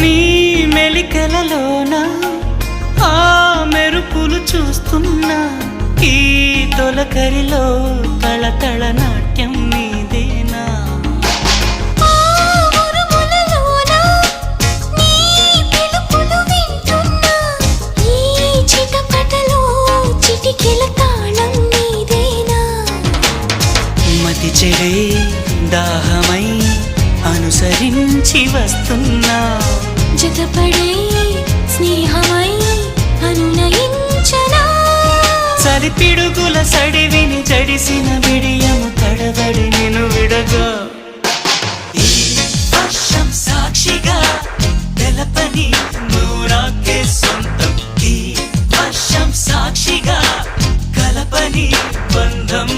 నీ మెలికలలోన ఆ మెరుపులు చూస్తున్నా ఈ తొలకరిలో తళతళ నాట్యం నీదేనా? చెడే దాహమై అనుసరించి వస్తున్నా. జతపడే స్నేహమై అనునయించనా? సరితిడుగుల సడివిని జడిసిన విడియము తడబడి నేను విడగా. ఈ సాక్షిగా సాక్షిగా కలపని బంధం.